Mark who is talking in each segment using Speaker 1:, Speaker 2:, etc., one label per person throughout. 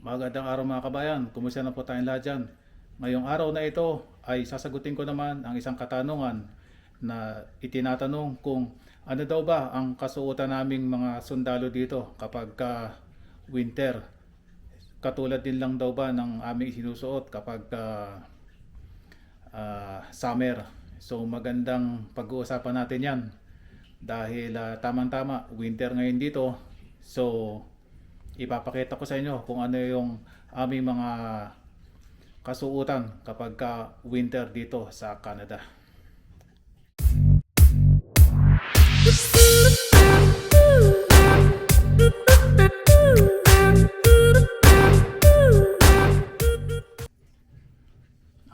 Speaker 1: Magandang araw mga kabayan, kumusta na po tayong lahat dyan? Ngayong araw na ito ay sasagutin ko naman ang isang katanungan na itinatanong kung ano daw ba ang kasuotan naming mga sundalo dito kapag ka winter. Katulad din lang daw ba ng aming sinusuot kapag ka ah, summer. So magandang pag-uusapan natin yan dahil ah, tamang-tama winter ngayon dito. So ipapakita ko sa inyo kung ano yung aming mga kasuotan kapag ka winter dito sa Canada.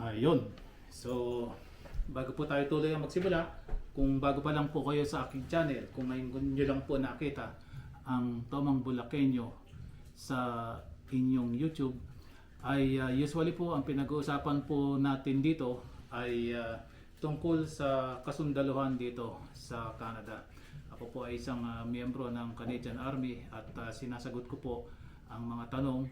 Speaker 1: Ayun. So, bago po tayo tuloy ang magsimula, kung bago pa lang po kayo sa aking channel, kung ngayon nyo lang po nakita ang Tomang Bulakenyo sa inyong YouTube, ay uh, usually po ang pinag-uusapan po natin dito ay uh, tungkol sa kasundaluhan dito sa Canada. Ako po ay isang uh, miyembro ng Canadian Army at uh, sinasagot ko po ang mga tanong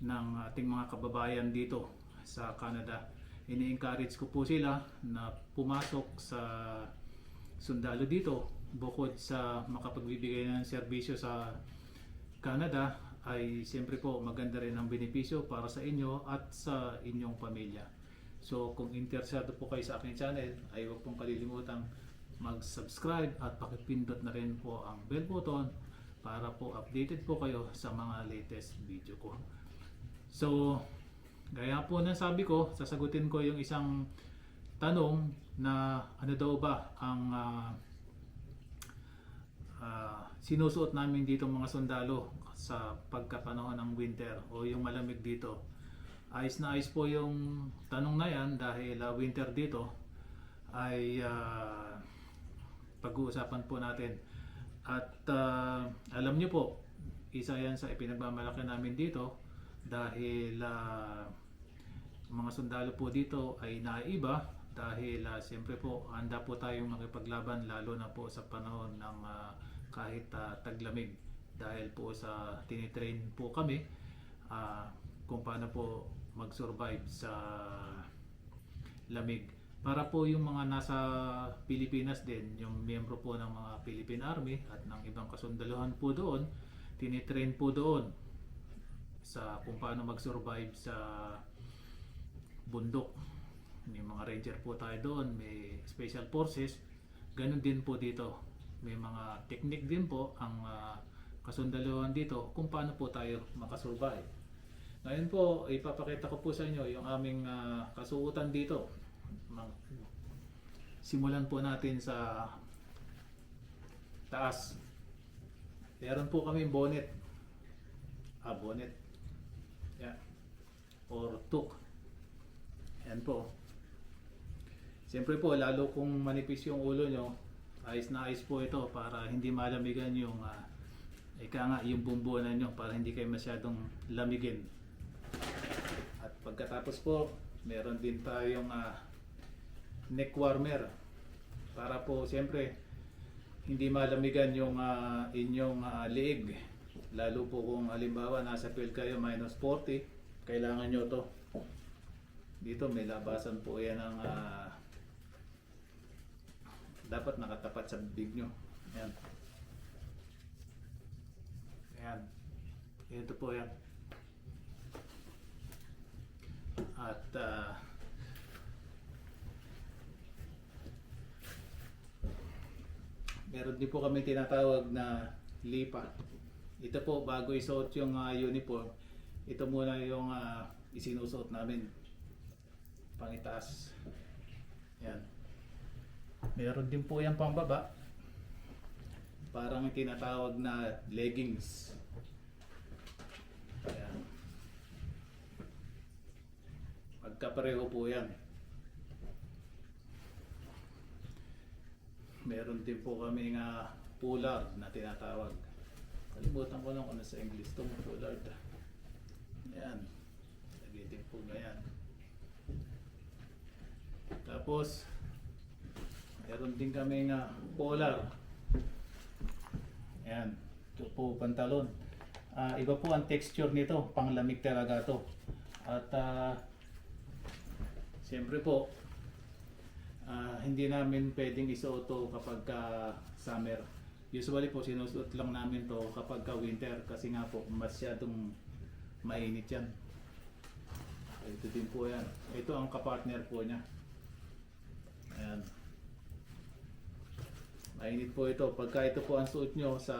Speaker 1: ng ating mga kababayan dito sa Canada. Ini-encourage ko po sila na pumasok sa sundalo dito bukod sa makapagbibigay ng serbisyo sa Canada ay siyempre po maganda rin ang benepisyo para sa inyo at sa inyong pamilya. So kung interesado po kayo sa aking channel ay huwag pong kalilimutang mag-subscribe at pakipindot na rin po ang bell button para po updated po kayo sa mga latest video ko. So, gaya po ng sabi ko, sasagutin ko yung isang tanong na ano daw ba ang ah, ah, sinusuot namin dito mga sundalo sa pagkapanahon ng winter o yung malamig dito. Ayos na ayos po yung tanong na yan dahil ah, winter dito ay ah, pag-uusapan po natin. At ah, alam niyo po, isa yan sa ipinagmamalaki namin dito dahil ah, mga sundalo po dito ay naiba dahil ah, siyempre po handa po tayong makipaglaban lalo na po sa panahon ng ah, kahit ah, taglamig dahil po sa tinitrain po kami ah, kung paano po mag-survive sa lamig. Para po yung mga nasa Pilipinas din, yung miyembro po ng mga Philippine Army at ng ibang kasundaluhan po doon, tinitrain po doon sa kung paano mag-survive sa bundok. May mga ranger po tayo doon, may special forces. Ganun din po dito. May mga technique din po ang ah, kasundaluhan dito kung paano po tayo makasurvive. Ngayon po, ipapakita ko po sa inyo yung aming ah, kasuotan dito. Simulan po natin sa taas. Meron po kami bonnet. Ah, bonnet. Yeah. Or tuk. Yan po. Siyempre po, lalo kung manipis yung ulo nyo, ayos na ayos po ito para hindi malamigan yung ah, ika nga, yung bumbunan nyo para hindi kayo masyadong lamigin. At pagkatapos po, meron din tayong ah, neck warmer para po siyempre hindi malamigan yung ah, inyong ah, leeg. Lalo po kung halimbawa nasa field kayo minus 40, kailangan nyo to. Dito may labasan po yan ng ah, dapat nakatapat sa bibig nyo. Ayan. Ayan. Ito po yan. At ah, meron din po kami tinatawag na lipa. Ito po bago isuot yung ah, uniform, ito muna yung ah, isinusuot namin pangitaas. Yan. Meron din po yung pambaba. Parang yung tinatawag na leggings. Ayan. Magkapareho po yan. Meron din po kami nga pullard na tinatawag. Kalimutan ko lang kung sa English itong pullard. Ayan. Lagay din po ganyan. Tapos, meron din kami nga polar. Ayan. Ito po pantalon. Ah, iba po ang texture nito, panglamig talaga to. At ah, siyempre po, ah, hindi namin pwedeng isuot to kapag ka summer. Usually po sinusuot lang namin to kapag ka winter kasi nga po masyadong mainit yan. Ito din po yan. Ito ang kapartner po niya. Ayan. Mainit po ito. Pagka ito po ang suot nyo sa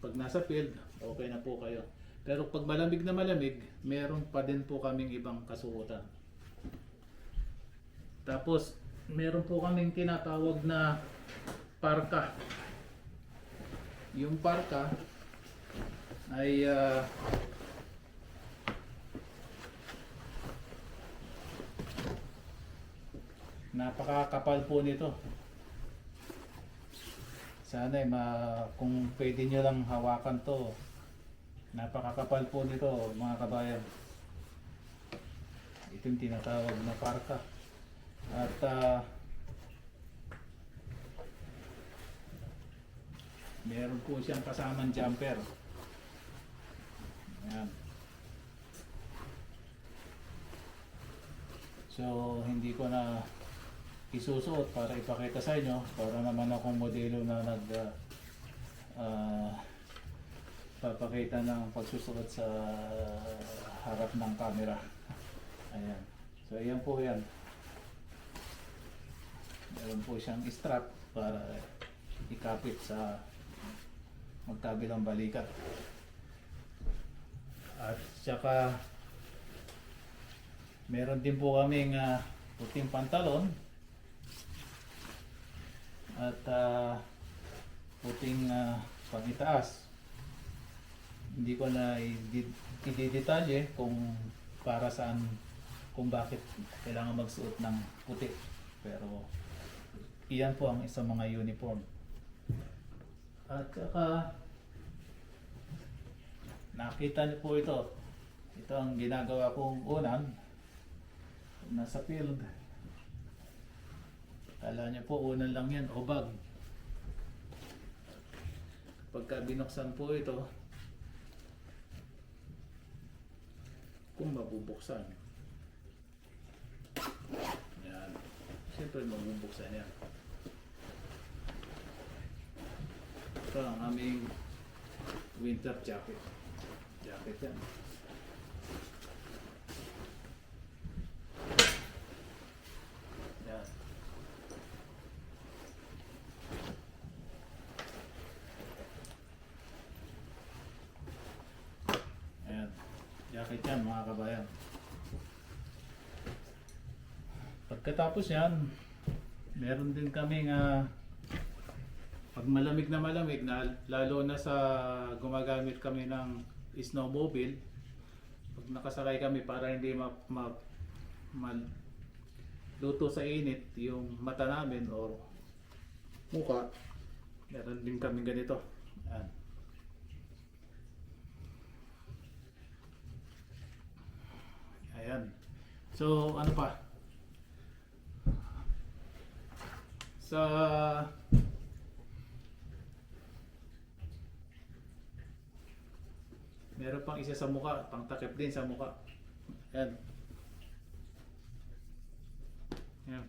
Speaker 1: pag nasa field, okay na po kayo. Pero pag malamig na malamig, meron pa din po kaming ibang kasuotan. Tapos, meron po kaming tinatawag na parka. Yung parka ay ah, napakakapal po nito. Sana eh, ma, kung pwede nyo lang hawakan to, napakakapal po nito mga kabayan. Ito yung tinatawag na parka. At ah, meron po siyang kasamang jumper. Ayan. So, hindi ko na isusuot para ipakita sa inyo para naman akong modelo na nag ah, ah, papakita ng pagsusuot sa harap ng camera. Ayan. So, ayan po yan. Meron po siyang strap para ikapit sa magkabilang balikat. At saka meron din po kaming ah, puting pantalon at ah, puting uh, pangitaas. Hindi ko na i- i-detalye kung para saan kung bakit kailangan magsuot ng puti. Pero iyan po ang isang mga uniform. At saka nakita niyo po ito. Ito ang ginagawa kong unan nasa field. Kala niyo po unan lang yan o bag. Pagka binuksan po ito, kung mabubuksan. Yan. Siyempre mabubuksan yan. Ito ang aming winter jacket. Jacket. Yan. Ayan. Yan mga kabayan. Pagkatapos yan, meron din kaming ah, pag malamig na malamig na lalo na sa gumagamit kami ng snowmobile pag nakasakay kami para hindi ma, ma, ma- luto sa init yung mata namin o muka meron din kami ganito Ayan. Ayan so ano pa sa Meron pang isa sa mukha, pang takip din sa mukha. Yan. Yan.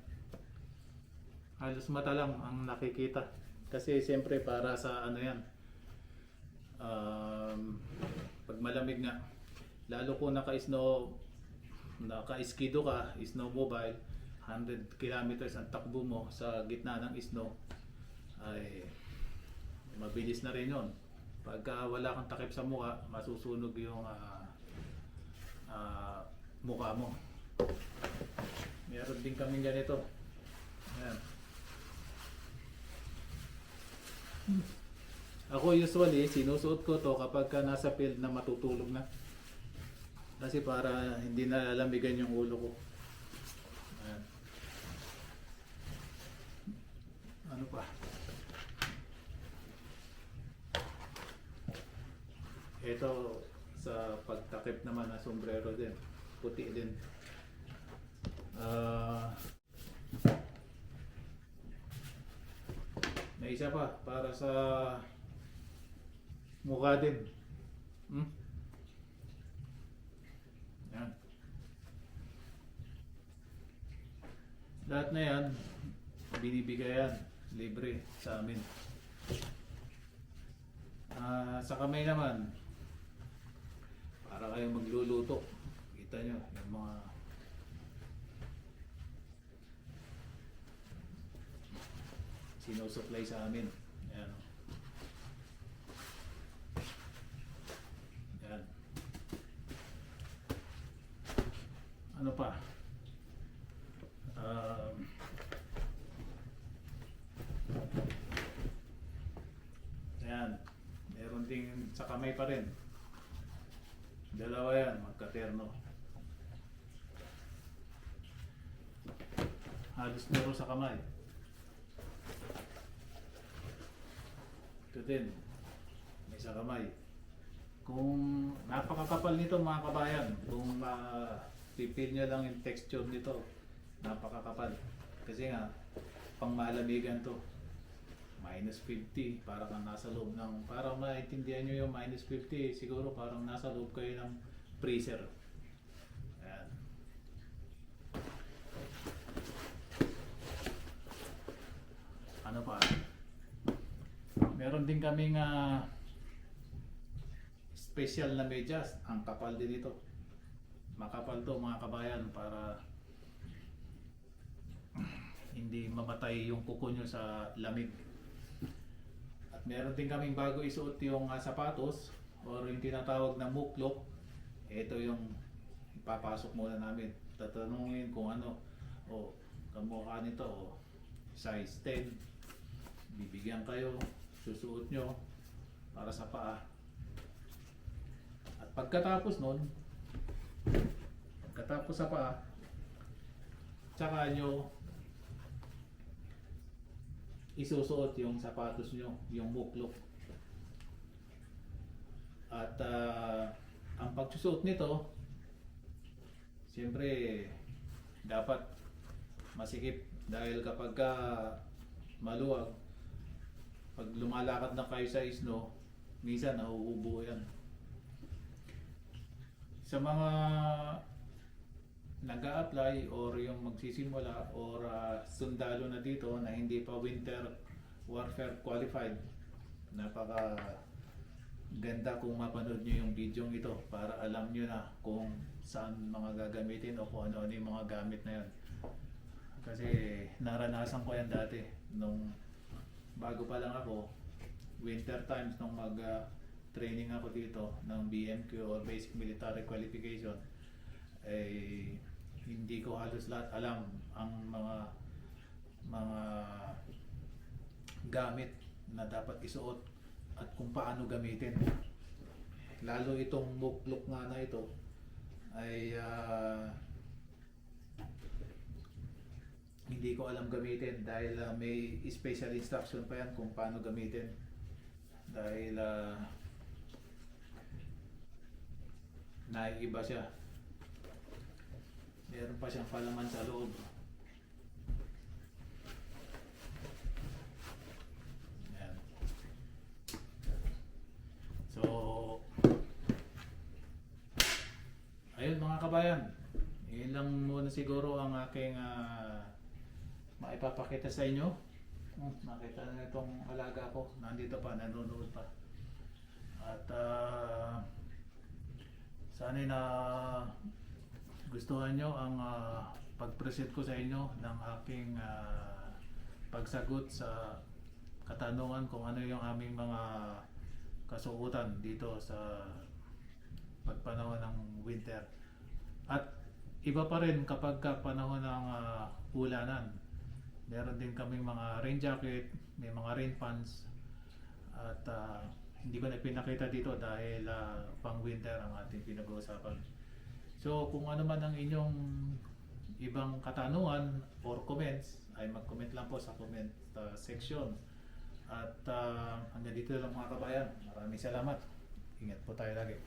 Speaker 1: Halos mata lang ang nakikita. Kasi siyempre para sa ano yan. Um, pag malamig nga, lalo kung naka-snow, naka-skido ka, snowmobile, 100 kilometers ang takbo mo sa gitna ng snow, ay mabilis na rin yon. Pagka wala kang takip sa mukha, masusunog yung ah, ah, mukha mo. Meron din kami ganito. Ayan. Ako usually, sinusuot ko to kapag ka nasa field na matutulog na. Kasi para hindi nalalamigan yung ulo ko. Ayan. Ano pa? Ito sa pagtakip naman na sombrero din. Puti din. Ah may isa pa para sa mukha din. Hmm? Yan. Lahat na yan, binibigay yan, libre sa amin. Ah, sa kamay naman, para kayong magluluto. Kita nyo, yung mga sinusupply sa amin. Ayan. o. Yan. Ano pa? Um, yan. Ding sa kamay pa rin. Dalawa yan, magkaterno. Halos meron sa kamay. Ito din. May sa kamay. Kung napakakapal nito mga kabayan, kung uh, pipil nyo lang yung texture nito, napakakapal. Kasi nga, pang malamigan to. Minus 50, para kang nasa loob ng, para maintindihan nyo yung minus 50, siguro parang nasa loob kayo ng freezer. Ayan. Ano pa? Meron din kaming ah, special na medyas. Ang kapal din ito. Makapal to mga kabayan para hindi mamatay yung kuko nyo sa lamig. At meron din kaming bago isuot yung ah, sapatos or yung tinatawag na muklok. Ito yung ipapasok muna namin. Tatanungin kung ano o kamukha nito o size 10 bibigyan kayo susuot nyo para sa paa at pagkatapos nun pagkatapos sa paa tsaka nyo isusuot yung sapatos nyo yung buklok at ah, ang pagsusuot nito siyempre dapat masikip. Dahil kapag ka maluwag pag lumalakad na kayo sa isno minsan nauubo yan. Sa mga nag apply or yung magsisimula or ah, sundalo na dito na hindi pa winter warfare qualified. Napaka ganda kung mapanood nyo yung video ito para alam nyo na kung saan mga gagamitin o kung ano-ano yung mga gamit na yan. Kasi naranasan ko yan dati. Nung bago pa lang ako winter times nung mag ah, training ako dito ng BMQ or Basic Military Qualification eh hindi ko halos lahat alam ang mga mga gamit na dapat isuot at kung paano gamitin. Lalo itong muklok nga na ito ay ah, hindi ko alam gamitin dahil ah, may special instruction pa yan kung paano gamitin. Dahil ah, naiiba siya meron pa siyang palaman sa loob. Yan. so ayun mga kabayan. Yun lang muna siguro ang aking ah, maipapakita sa inyo. Hmm, nakita na itong alaga ko. Nandito pa nanonood pa. At ah, sana na gustuhan nyo ang ah, pag-present ko sa inyo ng aking ah, pagsagot sa katanungan kung ano yung aming mga kasuotan dito sa pagpanahon ng winter. At iba pa rin kapag ka panahon ng ah, ulanan. Meron din kaming mga rain jacket, may mga rain pants at ah, hindi ko na pinakita dito dahil ah, pang winter ang ating pinag-uusapan. So kung ano man ang inyong ibang katanungan or comments ay mag-comment lang po sa comment ah, section. At ah, hanggang dito lang mga kabayan. Maraming salamat. Ingat po tayo lagi.